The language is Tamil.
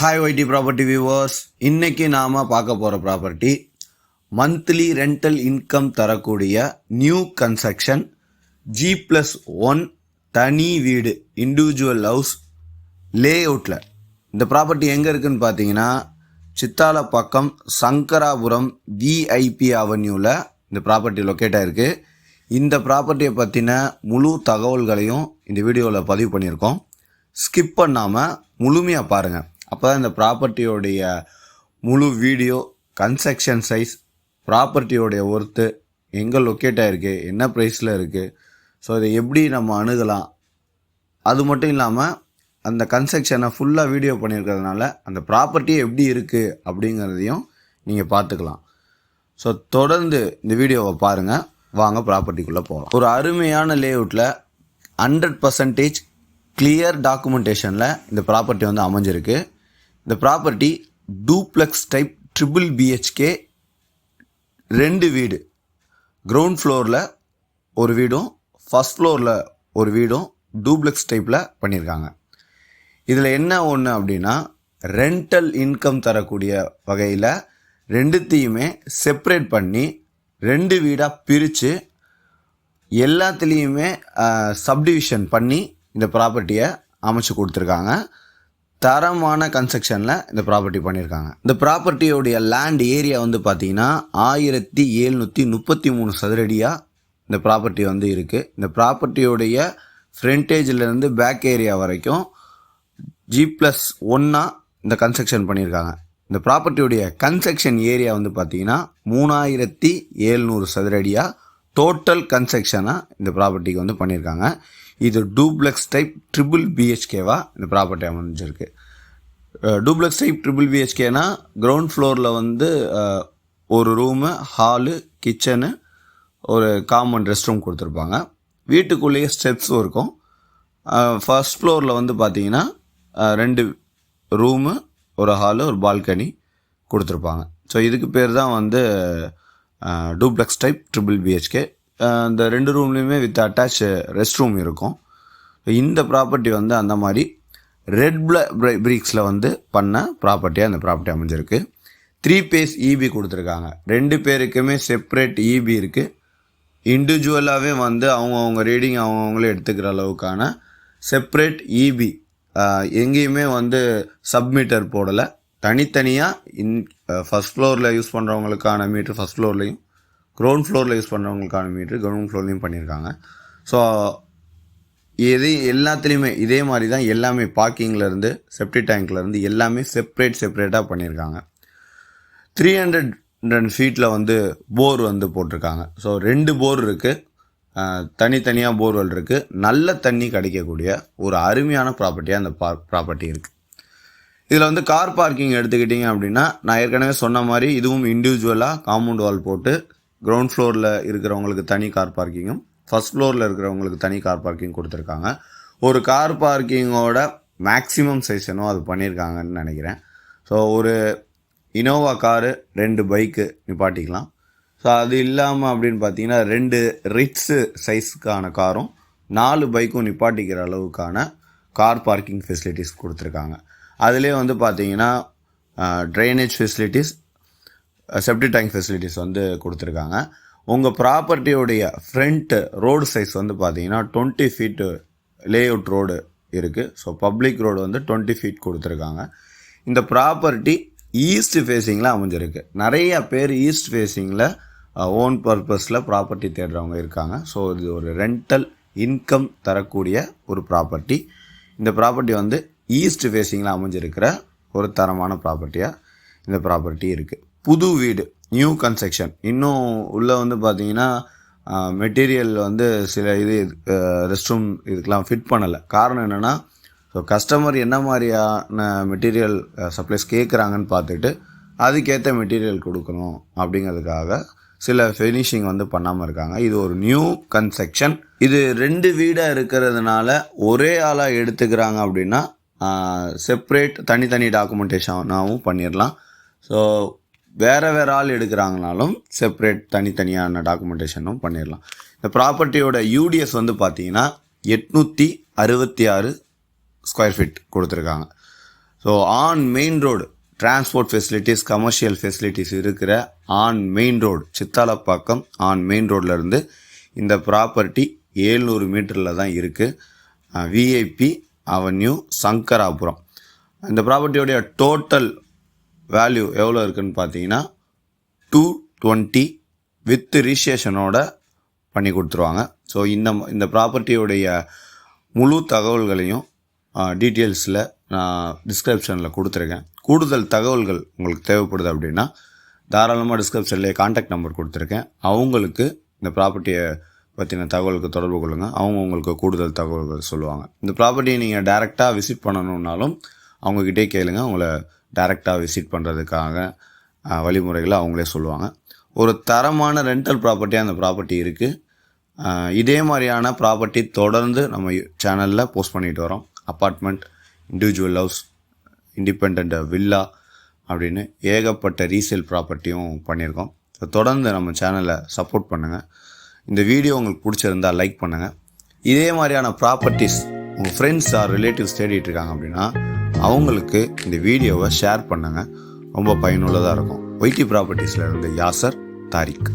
ஹாய் ஒய்டி ப்ராப்பர்ட்டி வியூவர்ஸ் இன்றைக்கி நாம் பார்க்க போகிற ப்ராப்பர்ட்டி மந்த்லி ரெண்டல் இன்கம் தரக்கூடிய new construction G plus one தனி வீடு இண்டிவிஜுவல் ஹவுஸ் லே அவுட்டில் இந்த ப்ராப்பர்ட்டி எங்கே இருக்குதுன்னு பார்த்தீங்கன்னா சித்தால பக்கம் சங்கராபுரம் விஐபி அவென்யூவில் இந்த ப்ராப்பர்ட்டி லொக்கேட் ஆகிருக்கு இந்த ப்ராப்பர்ட்டியை பற்றின முழு தகவல்களையும் இந்த வீடியோவில் பதிவு பண்ணியிருக்கோம். ஸ்கிப் பண்ணாமல் முழுமையாக பாருங்கள் அப்போ தான் இந்த ப்ராப்பர்ட்டியோடைய முழு வீடியோ கன்ஸ்ட்ரக்ஷன் சைஸ் ப்ராப்பர்ட்டியோடைய ஒர்த்து எங்கே லொக்கேட் ஆகிருக்கு என்ன ப்ரைஸில் இருக்குது ஸோ இதை எப்படி நம்ம அணுகலாம்? அது மட்டும் இல்லாமல் அந்த கன்ஸ்ட்ரக்ஷனை ஃபுல்லாக வீடியோ பண்ணியிருக்கிறதுனால அந்த ப்ராப்பர்ட்டி எப்படி இருக்குது அப்படிங்கிறதையும் நீங்கள் பார்த்துக்கலாம். ஸோ தொடர்ந்து இந்த வீடியோவை பாருங்கள் வாங்க ப்ராப்பர்ட்டிக்குள்ளே போகலாம் ஒரு அருமையான லேஅவுட்டில் ஹண்ட்ரட் பர்சன்டேஜ் கிளியர் டாக்குமெண்டேஷனில் இந்த ப்ராப்பர்ட்டி வந்து அமைஞ்சிருக்கு. இந்த property duplex type triple BHK ரெண்டு வீடு. கிரவுண்ட் ஃப்ளோரில் ஒரு வீடும் ஃபஸ்ட் ஃப்ளோரில் ஒரு வீடும் டூப்ளெக்ஸ் டைப்பில் பண்ணியிருக்காங்க இதில் என்ன ஒன்று அப்படின்னா ரெண்டல் இன்கம் தரக்கூடிய வகையில் ரெண்டுத்தையுமே செப்பரேட் பண்ணி ரெண்டு வீடாக பிரித்து எல்லாத்துலேயுமே சப்டிவிஷன் பண்ணி இந்த ப்ராப்பர்ட்டியை அமைச்சு கொடுத்துருக்காங்க. தரமான கன்ஸ்ட்ரக்ஷனில் இந்த ப்ராப்பர்ட்டி பண்ணியிருக்காங்க இந்த ப்ராப்பர்ட்டியோடைய லேண்ட் ஏரியா வந்து பார்த்தீங்கன்னா ஆயிரத்தி எழுநூற்றி முப்பத்தி மூணு சதுரடியாக இந்த ப்ராப்பர்ட்டி வந்து இருக்குது இந்த ப்ராப்பர்ட்டியோடைய ஃப்ரண்டேஜிலேருந்து பேக் ஏரியா வரைக்கும் ஜி ப்ளஸ் ஒன்றா இந்த கன்ஸ்ட்ரக்ஷன் பண்ணியிருக்காங்க இந்த ப்ராப்பர்ட்டியுடைய கன்ஸ்ட்ரக்ஷன் ஏரியா வந்து பார்த்தீங்கன்னா மூணாயிரத்தி ஏழ்நூறு சதுரடியாக டோட்டல் கன்ஸ்ட்ரக்ஷனாக இந்த ப்ராப்பர்ட்டிக்கு வந்து பண்ணியிருக்காங்க இது டூப்ளெக்ஸ் டைப் ட்ரிபிள் பிஹெச்கேவா இந்த ப்ராப்பர்ட்டி அமைஞ்சிருக்கு. டூப்ளெக்ஸ் டைப் ட்ரிபிள் பிஹெச்கேனா கிரவுண்ட் ஃப்ளோரில் வந்து ஒரு ரூமு ஹாலு கிச்சனு ஒரு காமன் ரெஸ்ட் ரூம் கொடுத்துருப்பாங்க. வீட்டுக்குள்ளேயே ஸ்டெப்ஸும் இருக்கும். ஃபர்ஸ்ட் ஃப்ளோரில் வந்து பார்த்தீங்கன்னா ரெண்டு ரூமு ஒரு ஹாலு ஒரு பால்கனி கொடுத்துருப்பாங்க. ஸோ இதுக்கு பேர் தான் வந்து டூப்ளெக்ஸ் டைப் ட்ரிபிள் பிஹெச்கே இந்த ரெண்டு ரூம்லேயுமே வித் அட்டாச் ரெஸ்ட் ரூம் இருக்கும். இந்த ப்ராப்பர்ட்டி வந்து அந்த மாதிரி ரெட் பிரிக்ஸில் வந்து பண்ண ப்ராப்பர்ட்டியாக இந்த ப்ராப்பர்ட்டி அமைஞ்சிருக்கு. த்ரீ பேஸ் இபி கொடுத்துருக்காங்க. ரெண்டு பேருக்குமே செப்பரேட் இபி இருக்குது இண்டிவிஜுவலாகவே வந்து அவங்கவுங்க ரீடிங் அவங்கவுங்களே எடுத்துக்கிற அளவுக்கான செப்பரேட் இபி எங்கேயுமே வந்து சப்மீட்டர் போடலை. தனித்தனியாக இன் ஃபஸ்ட் ஃப்ளோரில் யூஸ் பண்ணுறவங்களுக்கான மீட்ரு ஃபஸ்ட் ஃப்ளோர்லேயும் க்ரௌண்ட் ஃப்ளோரில் யூஸ் பண்ணுறவங்களுக்கான மீட்ரு க்ரௌண்ட் ஃப்ளோர்லேயும் பண்ணியிருக்காங்க ஸோ எது எல்லாத்துலேயுமே இதே மாதிரி தான் எல்லாமே பார்க்கிங்லேருந்து செப்டி டேங்க்லேருந்து எல்லாமே செப்ரேட் செப்ரேட்டாக பண்ணியிருக்காங்க த்ரீ ஹண்ட்ரட் ஹண்ட்ரட் ஃபீட்டில் வந்து போர் வந்து போட்டிருக்காங்க. ஸோ ரெண்டு போர் இருக்குது தனித்தனியாக போர்வெல் இருக்குது நல்ல தண்ணி கிடைக்கக்கூடிய ஒரு அருமையான ப்ராப்பர்ட்டியாக அந்த பா ப்ராப்பர்ட்டி இருக்குது இதில் வந்து கார் பார்க்கிங் எடுத்துக்கிட்டிங்க அப்படின்னா நான் ஏற்கனவே சொன்ன மாதிரி இதுவும் இண்டிவிஜுவலாக காம்பவுண்ட் வால் போட்டு கிரவுண்ட் ஃப்ளோரில் இருக்கிறவங்களுக்கு தனி கார் பார்க்கிங்கும் ஃபர்ஸ்ட் ஃப்ளோரில் இருக்கிறவங்களுக்கு தனி கார் பார்க்கிங் கொடுத்துருக்காங்க. ஒரு கார் பார்க்கிங்கோட மேக்ஸிமம் சைஸ் அது பண்ணியிருக்காங்கன்னு நினைக்கிறேன். ஸோ ஒரு இனோவா காரு ரெண்டு பைக்கு நிப்பாட்டிக்கலாம். ஸோ அது இல்லாமல் அப்படின்னு பார்த்தீங்கன்னா ரெண்டு ரிட்ஸு சைஸுக்கான காரும் நாலு பைக்கும் நிப்பாட்டிக்கிற அளவுக்கான கார் பார்க்கிங் ஃபெசிலிட்டிஸ் கொடுத்துருக்காங்க. அதிலே வந்து பார்த்தீங்கன்னா drainage facilities septic tank facilities வந்து கொடுத்துருக்காங்க. உங்கள் ப்ராப்பர்ட்டியோடைய ஃப்ரண்ட்டு ரோடு சைஸ் வந்து பார்த்தீங்கன்னா டுவெண்ட்டி ஃபீட்டு லேஅவுட் ரோடு இருக்குது ஸோ பப்ளிக் ரோடு வந்து டுவெண்ட்டி ஃபீட் கொடுத்துருக்காங்க. இந்த ப்ராப்பர்ட்டி ஈஸ்ட் ஃபேஸிங்கில் அமைஞ்சிருக்கு. நிறைய பேர் ஈஸ்ட் ஃபேஸிங்கில் ஓன் பர்பஸில் ப்ராப்பர்ட்டி தேடுறவங்க இருக்காங்க. ஸோ இது ஒரு ரெண்டல் இன்கம் தரக்கூடிய ஒரு ப்ராப்பர்ட்டி இந்த ப்ராப்பர்ட்டி வந்து ஈஸ்ட் ஃபேஸிங்கில் அமைஞ்சிருக்கிற ஒரு தரமான ப்ராப்பர்ட்டியாக இந்த ப்ராப்பர்ட்டி இருக்குது புது வீடு நியூ கன்ஸ்ட்ரக்ஷன் இன்னும் உள்ளே வந்து பார்த்தீங்கன்னா மெட்டீரியல் வந்து சில இது ரெஸ்ட் ரூம் இதுக்கெலாம் ஃபிட் பண்ணலை. காரணம் என்னென்னா ஸோ கஸ்டமர் என்ன மாதிரியான மெட்டீரியல் சப்ளைஸ் கேட்குறாங்கன்னு பார்த்துட்டு அதுக்கேற்ற மெட்டீரியல் கொடுக்கணும் அப்படிங்கிறதுக்காக சில ஃபினிஷிங் வந்து பண்ணாமல் இருக்காங்க. இது ஒரு நியூ கன்ஸ்ட்ரக்ஷன் இது ரெண்டு வீடாக இருக்கிறதுனால ஒரே ஆளாக எடுத்துக்கிறாங்க அப்படின்னா செப்ரேட் தனித்தனி டாக்குமெண்டேஷனாகவும் பண்ணிடலாம் ஸோ வேறு வேறு ஆள் எடுக்கிறாங்கனாலும் செப்பரேட் தனித்தனியான டாக்குமெண்டேஷனும் பண்ணிடலாம் இந்த ப்ராப்பர்ட்டியோட யூடிஎஸ் வந்து பார்த்தீங்கன்னா எட்நூற்றி அறுபத்தி ஆறு ஸ்கொயர் ஃபீட் கொடுத்துருக்காங்க. So on main road transport facilities commercial facilities இருக்கிற on main road Sithalapakkam on main ரோட்லேருந்து இந்த ப்ராப்பர்ட்டி ஏழ்நூறு மீட்டரில் தான் இருக்குது விஐபி அவென்யூ சங்கராபுரம். இந்த ப்ராப்பர்ட்டியோடைய டோட்டல் வேல்யூ எவ்வளோ இருக்குதுன்னு பார்த்தீங்கன்னா டூ டுவெண்ட்டி வித் ரிஜிஸ்ட்ரேஷனோட பண்ணி கொடுத்துருவாங்க. ஸோ இந்த இந்த ப்ராப்பர்ட்டியோடைய முழு தகவல்களையும் டீட்டெயில்ஸில் நான் டிஸ்கிரிப்ஷனில் கொடுத்துருக்கேன். கூடுதல் தகவல்கள் உங்களுக்கு தேவைப்படுது அப்படின்னா தாராளமாக டிஸ்கிரிப்ஷன்லேயே காண்டாக்ட் நம்பர் கொடுத்துருக்கேன். அவங்களுக்கு இந்த ப்ராப்பர்ட்டியை பற்றின தகவலுக்கு தொடர்பு கொள்ளுங்கள் அவங்க உங்களுக்கு கூடுதல் தகவல்கள் சொல்லுவாங்க. இந்த ப்ராப்பர்ட்டியை நீங்கள் டைரெக்டாக விசிட் பண்ணணுன்னாலும் அவங்கக்கிட்டே கேளுங்கள் அவங்கள டைரெக்டாக விசிட் பண்ணுறதுக்காக வழிமுறைகளை அவங்களே சொல்லுவாங்க. ஒரு தரமான ரெண்டல் ப்ராப்பர்ட்டியாக அந்த ப்ராப்பர்ட்டி இருக்குது இதே மாதிரியான ப்ராப்பர்ட்டி தொடர்ந்து நம்ம சேனலில் போஸ்ட் பண்ணிட்டு வரோம் apartment individual house independent villa அப்படின்னு ஏகப்பட்ட ரீசேல் ப்ராப்பர்ட்டியும் பண்ணியிருக்கோம். ஸோ தொடர்ந்து நம்ம சேனலை சப்போர்ட் பண்ணுங்கள் இந்த வீடியோ உங்களுக்கு பிடிச்சிருந்தா லைக் பண்ணுங்கள் இதே மாதிரியான ப்ராப்பர்ட்டிஸ் உங்கள் ஃப்ரெண்ட்ஸ் ஆர் ரிலேட்டிவ்ஸ் தேடிட்டு இருக்காங்க அப்படின்னா அவங்களுக்கு இந்த வீடியோவை ஷேர் பண்ணுங்கள் ரொம்ப பயனுள்ளதாக இருக்கும். ஒய்டி ப்ராப்பர்ட்டிஸில் இருந்து யாசர் தாரிக்.